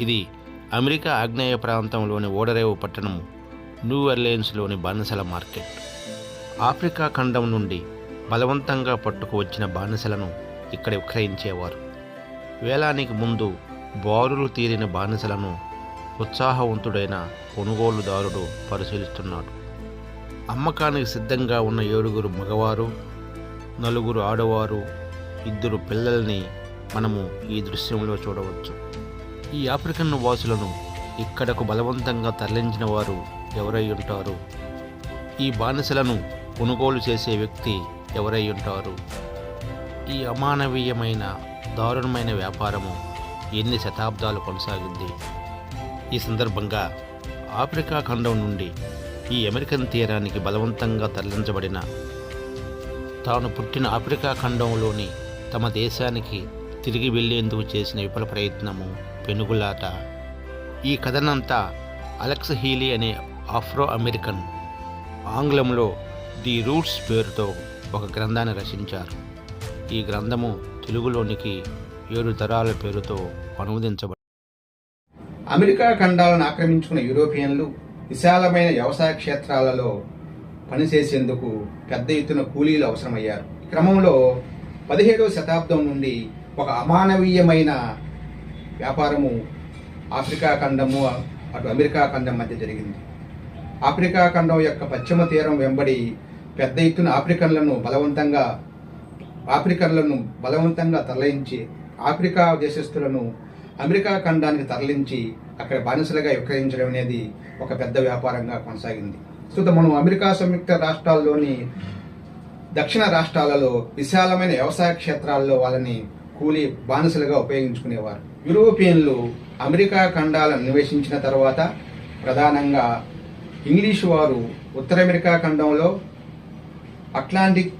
ఇది అమెరికా ఆగ్నేయ ప్రాంతంలోని ఓడరేవు పట్టణం న్యూ అర్లయన్స్లోని బానిసల మార్కెట్. ఆఫ్రికా ఖండం నుండి బలవంతంగా పట్టుకు వచ్చిన బానిసలను ఇక్కడ విక్రయించేవారు. వేలానికి ముందు బారులు తీరిన బానిసలను ఉత్సాహవంతుడైన కొనుగోలుదారుడు పరిశీలిస్తున్నాడు. అమ్మకానికి సిద్ధంగా ఉన్న ఏడుగురు మగవారు నలుగురు ఆడవారు ఇద్దరు పిల్లల్ని మనము ఈ దృశ్యంలో చూడవచ్చు. ఈ ఆఫ్రికన్ వాసులను ఇక్కడకు బలవంతంగా తరలించిన వారు ఎవరై ఉంటారు? ఈ బానిసలను కొనుగోలు చేసే వ్యక్తి ఎవరై ఉంటారు? ఈ అమానవీయమైన దారుణమైన వ్యాపారము ఎన్ని శతాబ్దాలు కొనసాగింది? ఈ సందర్భంగా ఆఫ్రికా ఖండం నుండి ఈ అమెరికన్ తీరానికి బలవంతంగా తరలించబడిన తాను పుట్టిన ఆఫ్రికా ఖండంలోని తమ దేశానికి తిరిగి వెళ్ళేందుకు చేసిన విఫల ప్రయత్నము పెనుగులాట. ఈ కథనంతా అలెక్స్ హీలీ అనే ఆఫ్రో అమెరికన్ ఆంగ్లంలో ది రూట్స్ పేరుతో ఒక గ్రంథాన్ని రచించారు. ఈ గ్రంథము తెలుగులోనికి ఏడు తరాల పేరుతో అనువదించబడింది అమెరికా ఖండాలను ఆక్రమించుకున్న యూరోపియన్లు విశాలమైన వ్యవసాయ క్షేత్రాలలో పనిచేసేందుకు పెద్ద ఎత్తున కూలీలు అవసరమయ్యారు. క్రమంలో పదిహేడవ శతాబ్దం నుండి ఒక అమానవీయమైన వ్యాపారము ఆఫ్రికా ఖండము అటు అమెరికా ఖండం మధ్య జరిగింది. ఆఫ్రికా ఖండం యొక్క పశ్చిమ తీరం వెంబడి పెద్ద ఎత్తున ఆఫ్రికన్లను బలవంతంగా ఆఫ్రికన్లను బలవంతంగా తరలించి ఆఫ్రికా దేశస్థులను అమెరికా ఖండానికి తరలించి అక్కడ బానిసలుగా విక్రయించడం అనేది ఒక పెద్ద వ్యాపారంగా కొనసాగింది. ప్రస్తుతం మనం అమెరికా సంయుక్త రాష్ట్రాల్లోని దక్షిణ రాష్ట్రాలలో విశాలమైన వ్యవసాయ క్షేత్రాల్లో వాళ్ళని కూలీ బానిసలుగా ఉపయోగించుకునేవారు. యూరోపియన్లు అమెరికా ఖండాలను నివేశించిన తర్వాత ప్రధానంగా ఇంగ్లీషు వారు ఉత్తర అమెరికా ఖండంలో అట్లాంటిక్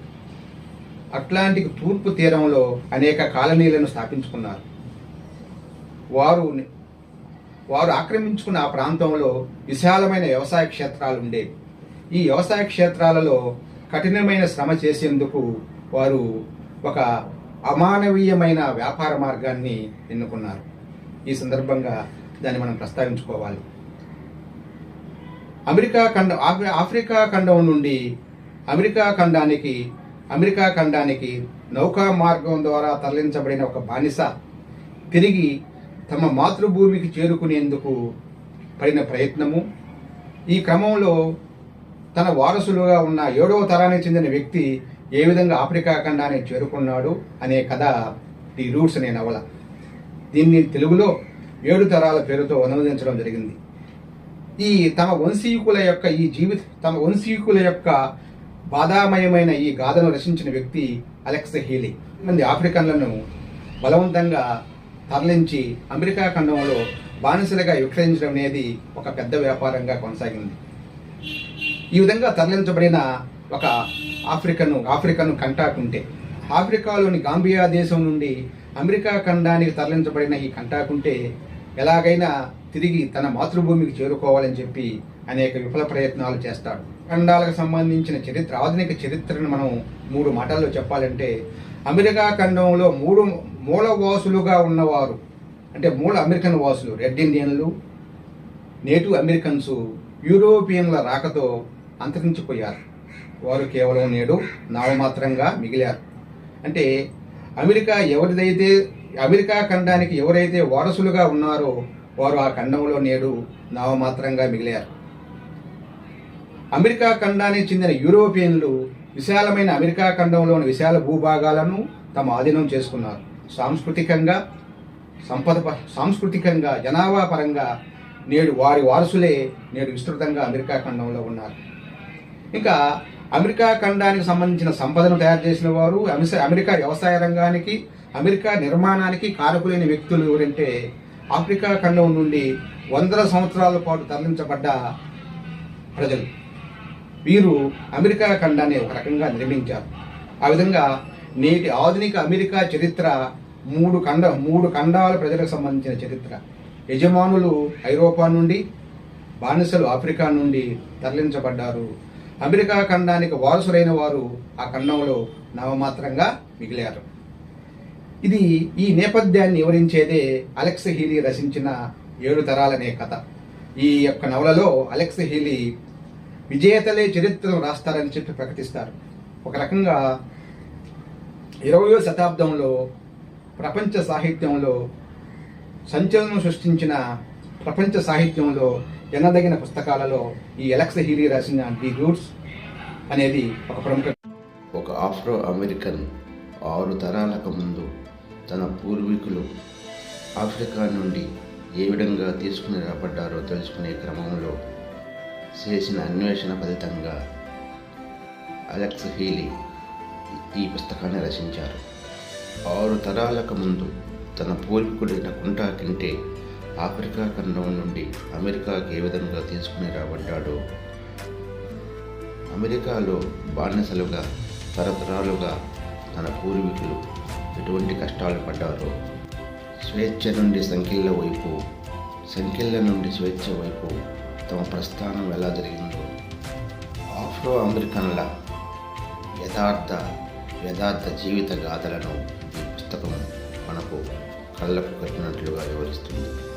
అట్లాంటిక్ తూర్పు తీరంలో అనేక కాలనీలను స్థాపించుకున్నారు. వారు వారు ఆక్రమించుకున్న ఆ ప్రాంతంలో విశాలమైన వ్యవసాయ క్షేత్రాలు ఉండేవి. ఈ వ్యవసాయ క్షేత్రాలలో కఠినమైన శ్రమ చేసేందుకు వారు ఒక అమానవీయమైన వ్యాపార మార్గాన్ని ఎన్నుకున్నారు. ఈ సందర్భంగా దాన్ని మనం ప్రస్తావించుకోవాలి. అమెరికా ఖండం ఆఫ్రి- ఆఫ్రికా ఖండం నుండి అమెరికా ఖండానికి అమెరికా ఖండానికి నౌకా మార్గం ద్వారా తరలించబడిన ఒక బానిస తిరిగి తమ మాతృభూమికి చేరుకునేందుకు పడిన ప్రయత్నము. ఈ క్రమంలో తన వారసులుగా ఉన్న ఏడవ తరానికి చెందిన వ్యక్తి ఏ విధంగా ఆఫ్రికా ఖండాన్ని చేరుకున్నాడు అనే కథ ది రూట్స్ అనే నవల. దీన్ని తెలుగులో ఏడు తరాల పేరుతో అనువదించడం జరిగింది. ఈ తమ వంశీకుల యొక్క ఈ జీవిత తమ వంశీకుల యొక్క బాధామయమైన ఈ గాథను రచించిన వ్యక్తి అలెక్స్ హీలీ. మంది ఆఫ్రికన్లను బలవంతంగా తరలించి అమెరికా ఖండంలో బానిసలుగా విక్రయించడం అనేది ఒక పెద్ద వ్యాపారంగా కొనసాగింది. ఈ విధంగా తరలించబడిన ఒక ఆఫ్రికన్ ఆఫ్రికన్ కంటాకుంటే. ఆఫ్రికాలోని గాంబియా దేశం నుండి అమెరికా ఖండానికి తరలించబడిన ఈ కంటాకుంటే ఎలాగైనా తిరిగి తన మాతృభూమికి చేరుకోవాలని చెప్పి అనేక విఫల ప్రయత్నాలు చేస్తాడు. ఖండాలకు సంబంధించిన చరిత్ర ఆధునిక చరిత్రను మనం మూడు మాటల్లో చెప్పాలంటే అమెరికా ఖండంలో మూడు మూలవాసులుగా ఉన్నవారు అంటే మూల అమెరికన్ వాసులు రెడ్ ఇండియన్లు నేటివ్ అమెరికన్స్ యూరోపియన్ల రాకతో అంతరించిపోయారు. వారు కేవలం నేడు నామమాత్రంగా మిగిలారు. అంటే అమెరికా ఎవరిదైతే అమెరికా ఖండానికి ఎవరైతే వారసులుగా ఉన్నారో వారు ఆ ఖండంలో నేడు నామమాత్రంగా మిగిలారు. అమెరికా ఖండానికి చెందిన యూరోపియన్లు విశాలమైన అమెరికా ఖండంలోని విశాల భూభాగాలను తమ ఆధీనం చేసుకున్నారు. సాంస్కృతికంగా సంపద ప- సాంస్కృతికంగా జనాభా పరంగా నేడు వారి వారసులే నేడు విస్తృతంగా అమెరికా ఖండంలో ఉన్నారు. ఇంకా అమెరికా ఖండానికి సంబంధించిన సంపదను తయారు చేసిన వారు అమెరికా వ్యవసాయ రంగానికి అమెరికా నిర్మాణానికి కారకులైన వ్యక్తులు ఎవరంటే ఆఫ్రికా ఖండం నుండి వందల సంవత్సరాల పాటు తరలించబడ్డ ప్రజలు. వీరు అమెరికా ఖండాన్ని ఒక రకంగా నిర్మించారు. ఆ విధంగా నేటి ఆధునిక అమెరికా చరిత్ర మూడు ఖండ మూడు ఖండాల ప్రజలకు సంబంధించిన చరిత్ర. యజమానులు ఐరోపా నుండి బానిసలు ఆఫ్రికా నుండి తరలించబడ్డారు. అమెరికా ఖండానికి వారసులైన వారు ఆ ఖండంలో నామమాత్రంగా మిగిలారు. ఇది ఈ నేపథ్యాన్ని వివరించేదే అలెక్స్ హీలీ రచించిన ఏడు తరాలనే కథ. ఈ యొక్క నవలలో అలెక్స్ హీలీ విజేతలే చరిత్రను రాస్తారని చెప్పి ప్రకటిస్తారు. ఒక రకంగా ఇరవయో శతాబ్దంలో ప్రపంచ సాహిత్యంలో సంచలనం సృష్టించిన ప్రపంచ సాహిత్యంలో ఎన్నదగిన పుస్తకాలలో ఈ ఎలక్స్ హీలీ రాసిన ది రూట్స్ అనేది ఒక ప్రముఖ ఒక ఆఫ్రో అమెరికన్ ఆరు తరాలకు ముందు తన పూర్వీకులు ఆఫ్రికా నుండి ఏ విధంగా తీసుకుని రాబడ్డారో తెలుసుకునే క్రమంలో చేసిన అన్వేషణ ఫలితంగా అలెక్స్ హీలీ ఈ పుస్తకాన్ని రచించారు. ఆరు తరాలకు ముందు తన పూర్వీకుడైన కుంటా కింటే ఆఫ్రికా ఖండం నుండి అమెరికాకి ఏ విధంగా తీసుకుని రాబడ్డాడో? అమెరికాలో బానిసలుగా తరతరాలుగా తన పూర్వీకులు ఎటువంటి కష్టాలు పడ్డారో? స్వేచ్ఛ నుండి సంఖ్యల వైపు సంఖ్యల నుండి స్వేచ్ఛ వైపు తమ ప్రస్థానం ఎలా జరిగిందో? ఆఫ్రో అమెరికన్ల యథార్థ యథార్థ జీవిత గాథలను ఈ పుస్తకం మనకు కళ్ళకు కట్టినట్లుగా వివరిస్తుంది.